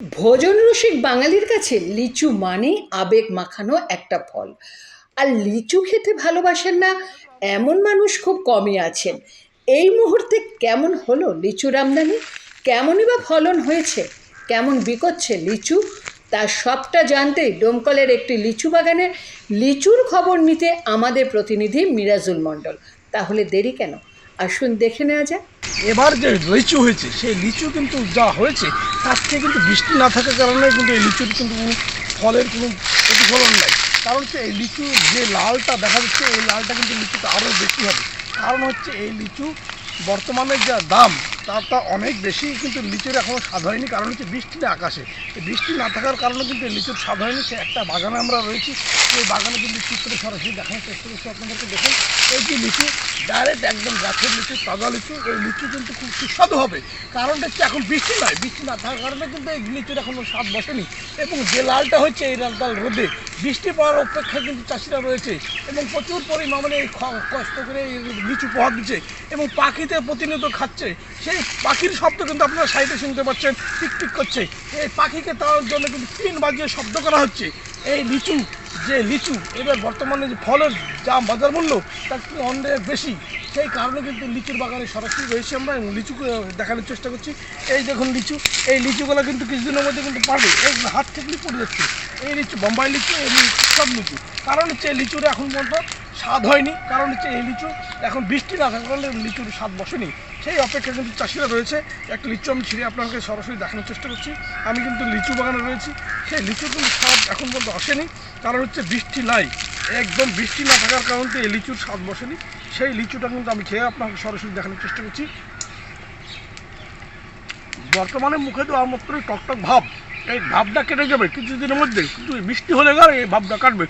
ভোজন রসিক বাঙালির কাছে লিচু মানে আবেগ মাখানো একটা ফল। আর লিচু খেতে ভালোবাসেন না, এমন মানুষ খুব কমই আছেন। এই মুহূর্তে কেমন হলো লিচুর আমদানি? কেমনই বা ফলন হয়েছে? কেমন বিকোচ্ছে লিচু? তার সবটা জানতেই ডোমকলের একটি লিচু বাগানের লিচুর খবর নিতে আমাদের প্রতিনিধি মিরাজুল মণ্ডল। তাহলে দেরি কেন? আসুন দেখে নেওয়া যাক। এবার যে লিচু হয়েছে, সেই লিচু কিন্তু যা হয়েছে, তার থেকে কিন্তু বৃষ্টি না থাকার কারণে কিন্তু এই লিচুর কিন্তু কোনো ফলের কোনো প্রতিফলন নাই। কারণ হচ্ছে এই লিচু যে লালটা দেখা যাচ্ছে, এই লালটা কিন্তু লিচুটা আরও বেশি হবে। কারণ হচ্ছে এই লিচু বর্তমানে যা দাম তারটা অনেক বেশি কিন্তু লিচুর এখনও স্বাদ হয়নি। কারণ হচ্ছে বৃষ্টি নেই আকাশে বৃষ্টি না থাকার কারণে কিন্তু লিচুর স্বাদ হয়নি। সে একটা বাগানে আমরা রয়েছি। সেই বাগানে কিন্তু চিত্র সরাসরি দেখানোর চেষ্টা করছি। আপনাদেরকে দেখুন, এই যে লিচু ডাইরেক্ট একদম গাছের লিচু, তাজা লিচু, এই লিচু কিন্তু খুব সুস্বাদু হবে। কারণটা হচ্ছে এখন বৃষ্টি নয়। বৃষ্টি না থাকার কারণে কিন্তু এই লিচুর এখনও স্বাদ বসেনি। এবং যে লালটা হচ্ছে এই লালটা রোদে। বৃষ্টি পড়ার অপেক্ষা কিন্তু চাষিরা রয়েছে এবং প্রচুর পরিমাণে এই কষ্ট করে লিচু পোহা দিচ্ছে এবং পাখিতে প্রতিনিয়ত খাচ্ছে। সেই পাখির শব্দ কিন্তু আপনারা সাইডে শুনতে পাচ্ছেন টিকটিক করছে। এই পাখিকে তার জন্য কিন্তু তিন বাজিয়ে শব্দ করা হচ্ছে। এই লিচু, যে লিচু এবার বর্তমানে যে ফলের যা বাজার মূল্য, তার কিন্তু অনেক বেশি। সেই কারণে কিন্তু লিচুর বাগানে সরাসরি রয়েছে আমরা এবং লিচু দেখানোর চেষ্টা করছি। এই দেখুন লিচু, এই লিচুগুলো কিন্তু কিছুদিনের মধ্যে কিন্তু পারবে এই হাত থেকে পড়ে যাচ্ছে। এই লিচু, বোম্বাই লিচু, এই সব লিচু। কারণ হচ্ছে লিচুর এখন পর্যন্ত স্বাদ হয়নি। কারণ হচ্ছে এই লিচু, এখন বৃষ্টি না থাকার কারণে লিচুর স্বাদ বসেনি। সেই অপেক্ষা কিন্তু চাষিরা রয়েছে। একটা লিচু আমি ছিঁড়ে আপনাকে সরাসরি দেখানোর চেষ্টা করছি। আমি কিন্তু লিচু বাগানে রয়েছি। সেই লিচুর কিন্তু স্বাদ এখন পর্যন্ত আসেনি। কারণ হচ্ছে বৃষ্টি নাই। একদম বৃষ্টি না থাকার কারণে এই লিচুর স্বাদ বসেনি। সেই লিচুটা কিন্তু আমি খেয়ে আপনাকে সরাসরি দেখানোর চেষ্টা করছি। বর্তমানে মুখে দেওয়া মাত্রই টকটক ভাব। এই ভাবটা কেটে যাবে কিছুদিনের মধ্যে। কিন্তু বৃষ্টি হলে গেলে এই ভাবটা কাটবে।